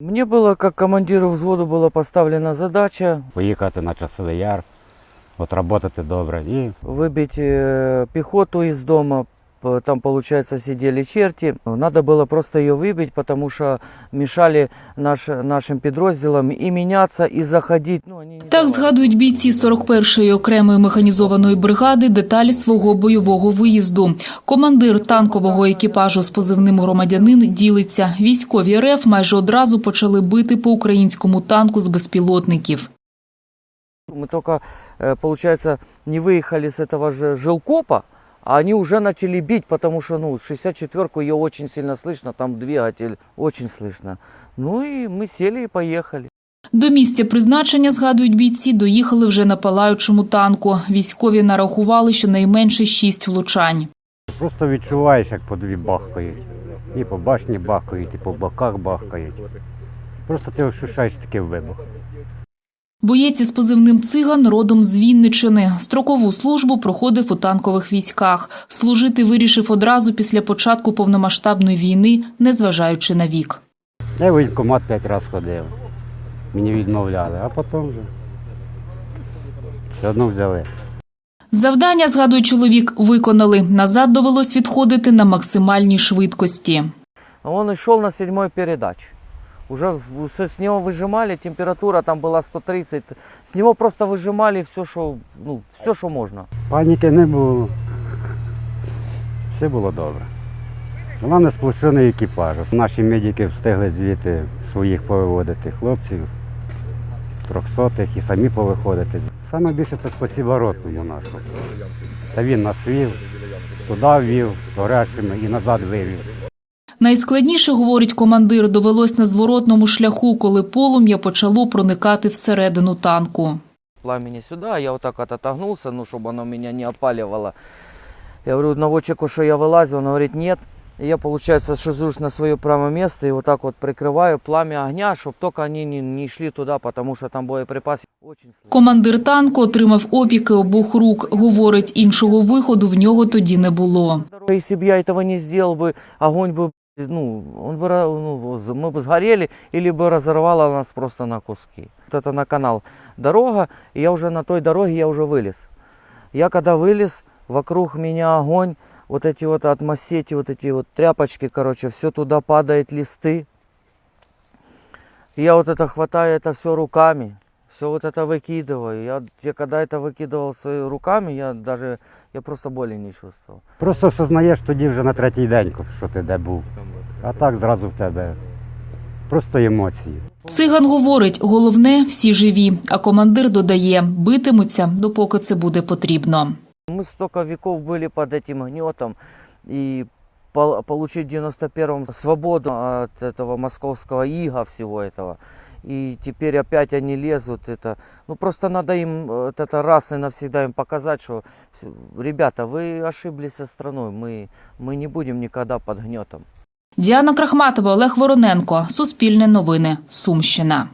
Мне было, как командиру взводу, была поставлена задача Поїхати на часовий яр, отработати добре і выбить э, пехоту из дома. П- Там, получается, сидели черти. Надо было просто ее выбить, потому что мешали наш, нашим підрозділам и меняться, и заходить. Ну, они не Так давали. згадують бійці 41-ї окремої механізованої бригади деталі свого бойового виїзду. Командир танкового екіпажу з позивним громадянин ділиться. Військові РФ майже одразу почали бити по українському танку з безпілотників. Мы только, э, получается, не выехали с этого же жилкопа, а они уже начали бить, потому что, ну, 64-ку ее очень сильно слышно, там двигатель очень слышно. Ну и мы сели и поехали. До місця призначення, згадують бійці, доїхали вже на палаючому танку. Військові нарахували щонайменше шість влучань. просто відчуваєш, як по дві бахкають. І по башні бахкають, і по боках бахкають. Просто ти ощущаєш такий вибух. Боєць із позивним циган родом з Вінничини. Строкову службу проходив у танкових військах. Служити вирішив одразу після початку повномасштабної війни, незважаючи на вік. Я в воєнкомат п'ять разів ходив. Мені відмовляли, а потім вже все одно взяли. Завдання, згадує чоловік, виконали. Назад довелось відходити на максимальній швидкості. И шел на седьмой передаче. Уже в- с с него выжимали, температура там была 130. С него просто выжимали все, что, ну, все, что можно. Паніки не було. Все було добре. Головне сплочений екіпаж. Наші медики встигли звідти своїх повиводити хлопців, трьохсотих і самі повиходити. Саме більше це спасіба ротному нашому. Це він нас вів, туди вів, горячими і назад вивів. Найскладніше, говорить командир, довелось на зворотному шляху, коли полум'я почало проникати всередину танку. Пламени сюда, я вот так вот отогнулся, ну, чтобы оно меня не опаливало. Я говорю наводчику, что я вылазил, он говорит, нет. И я, получается, шизусь на свое прямое место и вот так вот прикрываю пламя огня, чтобы только они не, не шли туда, потому что там боеприпасы очень слабые. Командир танку отримав опіки обох рук. Говорить, іншого виходу в нього тоді не було. Если бы я этого не сделал бы, огонь бы, ну, он бы, ра- ну, з- мы бы сгорели или бы разорвало нас просто на куски. Вот это на канал дорога, и я уже на той дороге я уже вылез. Я когда вылез, вокруг меня огонь, вот эти вот от массети, вот эти вот тряпочки, короче, все туда падает листы. И я вот это хватаю это все руками, все вот это выкидываю. Я, я когда это выкидывал своими руками, я даже, я просто боли не чувствовал. Просто осознаєш тоді вже на третій день, що ти де був. А так зразу в тебе. Просто емоції. Циган говорить, головне всі живі. А командир додає, битимуться, допоки це буде потрібно. Мы столько веков были под этим гнетом, и пол- получить в 91-м свободу от этого московского ига всего этого. И теперь опять они лезут. Это, ну просто надо им э, вот это раз и навсегда им показать, что всё, ребята, вы ошиблись со страной, мы, мы не будем никогда под гнетом. Діана Крахматова, Олег Вороненко. Суспільне новини. Сумщина.